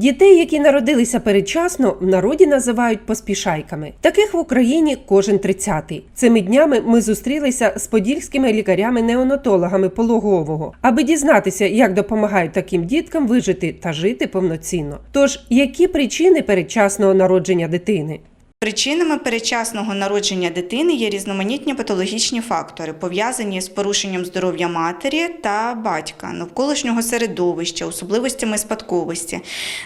Дітей, які народилися передчасно, в народі називають поспішайками. Таких в Україні кожен тридцятий. Цими днями ми зустрілися з подільськими лікарями-неонатологами пологового, аби дізнатися, як допомагають таким діткам вижити та жити повноцінно. Тож, які причини передчасного народження дитини? Причинами передчасного народження дитини є різноманітні патологічні фактори, пов'язані з порушенням здоров'я матері та батька, навколишнього середовища, особливостями спадковості.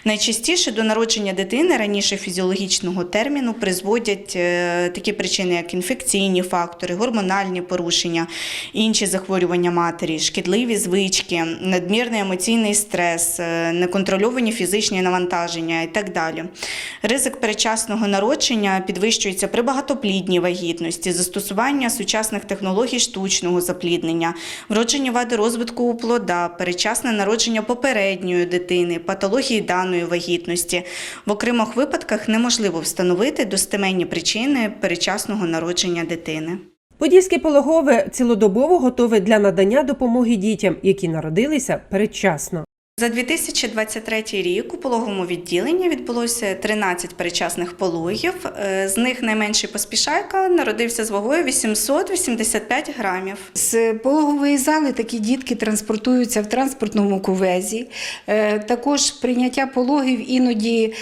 Найчастіше до народження дитини раніше фізіологічного терміну призводять е, такі причини, як інфекційні фактори, гормональні порушення, інші захворювання матері, шкідливі звички, надмірний емоційний стрес, е, неконтрольовані фізичні навантаження і так далі. Ризик передчасного народження підвищується при багатоплідній вагітності, застосування сучасних технологій штучного запліднення, вродження вади розвитку у плода, передчасне народження попередньої дитини, патології даної вагітності. В окремих випадках неможливо встановити достеменні причини передчасного народження дитини. Подільське пологове цілодобово готове для надання допомоги дітям, які народилися передчасно. За 2023 рік у пологовому відділенні відбулося 13 передчасних пологів. Е, З них найменший поспішайка народився з вагою 885 грамів. З пологової зали такі дітки транспортуються в транспортному кувезі. Е, Також прийняття пологів іноді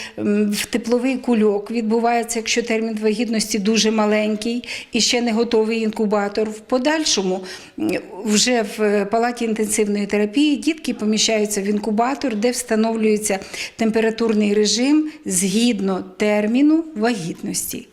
в тепловий кульок відбувається, якщо термін вагітності дуже маленький і ще не готовий інкубатор. В подальшому вже в палаті інтенсивної терапії дітки поміщаються в інкубатор, де встановлюється температурний режим згідно терміну вагітності.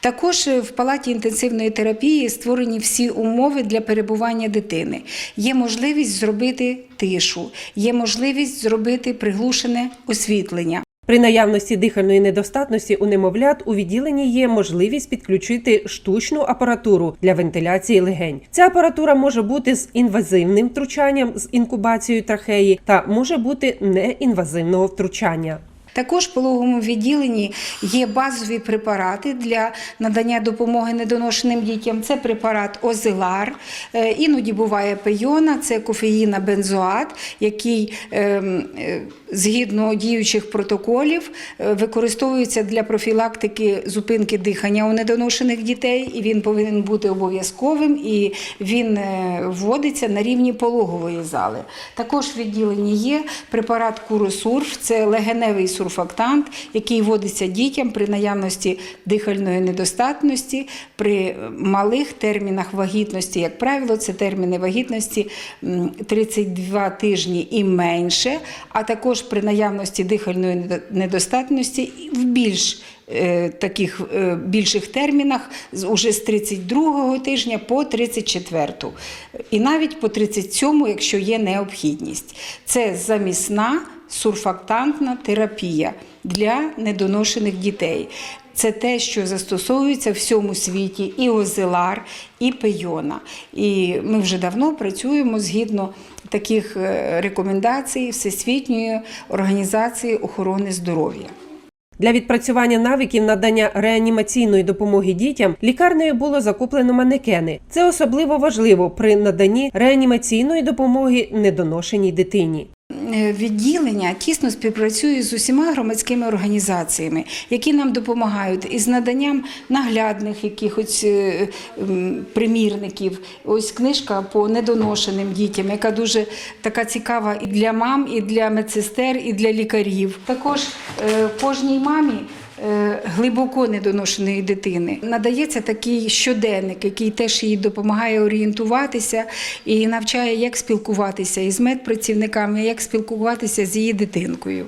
Також е, в палаті інтенсивної терапії створені всі умови для перебування дитини. Є можливість зробити тишу, є можливість зробити приглушене освітлення. При наявності дихальної недостатності у немовлят у відділенні є можливість підключити штучну апаратуру для вентиляції легень. Ця апаратура може бути з інвазивним втручанням з інкубацією трахеї та може бути неінвазивного втручання. Також в пологовому відділенні є базові препарати для надання допомоги недоношеним дітям. Це препарат Озилар, е, іноді буває пейона, це кофеїна бензоат, який ем, е, згідно діючих протоколів е, використовується для профілактики зупинки дихання у недоношених дітей, і він повинен бути обов'язковим і він е, вводиться на рівні пологової зали. Також в відділенні є препарат Куросурф, це легеневий сурфактант, який вводиться дітям при наявності дихальної недостатності, при малих термінах вагітності. Як правило, це терміни вагітності 32 тижні і менше, а також при наявності дихальної недо- недостатності в більш таких е, більших термінах уже з 32 тижня по 34 і навіть по 37, якщо є необхідність. Це замісна сурфактантна терапія для недоношених дітей. Це те, що застосовується в всьому світі, і озелар, і пейона. І ми вже давно працюємо згідно таких е, рекомендацій Всесвітньої організації охорони здоров'я. Для відпрацювання навиків надання реанімаційної допомоги дітям лікарнею було закуплено манекени. Це особливо важливо при наданні реанімаційної допомоги недоношеній дитині. Е, Відділення тісно співпрацює з усіма громадськими організаціями, які нам допомагають із наданням наглядних якихось е, примірників. Ось книжка по недоношеним дітям, яка дуже така цікава і для мам, і для медсестер, і для лікарів. Також е, кожній мамі. Глибоко недоношеної дитини надається такий щоденник, який теж їй допомагає орієнтуватися і навчає, як спілкуватися із медпрацівниками, як спілкуватися з її дитинкою.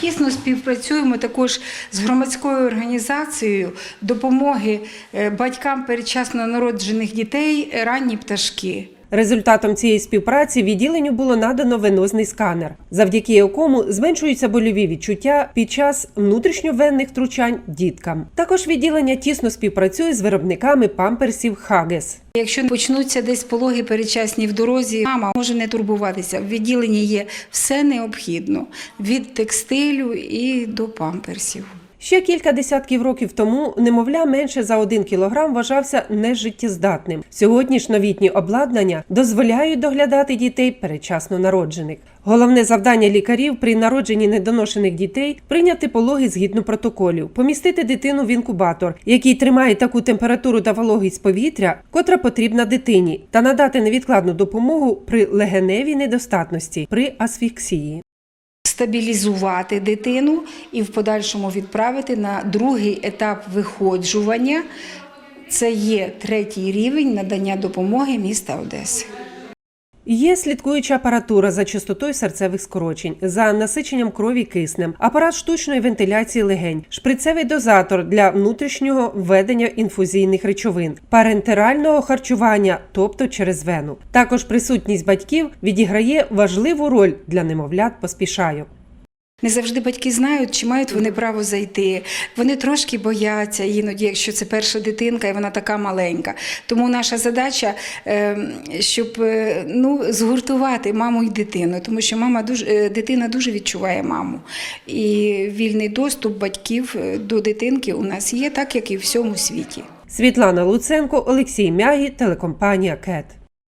Тісно співпрацюємо також з громадською організацією допомоги е, батькам передчасно народжених дітей ранні пташки. Результатом цієї співпраці відділенню було надано венозний сканер, завдяки якому зменшуються больові відчуття під час внутрішньовенних втручань діткам. Також відділення тісно співпрацює з виробниками памперсів Хагес. Якщо почнуться десь пологи передчасні в дорозі, мама може не турбуватися. В відділенні є все необхідно від текстилю і до памперсів. Ще кілька десятків років тому немовля менше за один кілограм вважався нежиттєздатним. Сьогодні ж новітні обладнання дозволяють доглядати дітей передчасно народжених. Головне завдання лікарів при народженні недоношених дітей прийняти пологи згідно протоколів, помістити дитину в інкубатор, який тримає таку температуру та вологість повітря, котра потрібна дитині, та надати невідкладну допомогу при легеневій недостатності при асфіксії. Стабілізувати дитину і в подальшому відправити на другий етап виходжування. Це є третій рівень надання допомоги міста Одеси. Є слідкуюча апаратура за частотою серцевих скорочень, за насиченням крові киснем, апарат штучної вентиляції легень, шприцевий дозатор для внутрішнього введення інфузійних речовин, парентерального харчування, тобто через вену. Також присутність батьків відіграє важливу роль для немовлят поспішаю. Не завжди батьки знають, чи мають вони право зайти. Вони трошки бояться іноді, якщо це перша дитинка і вона така маленька. Тому наша задача, е, щоб е, ну, згуртувати маму і дитину, тому що мама дуже, дитина дуже відчуває маму. І вільний доступ батьків е, до дитинки у нас є, так як і в всьому світі. Світлана Луценко, Олексій Мягі, телекомпанія КЕТ.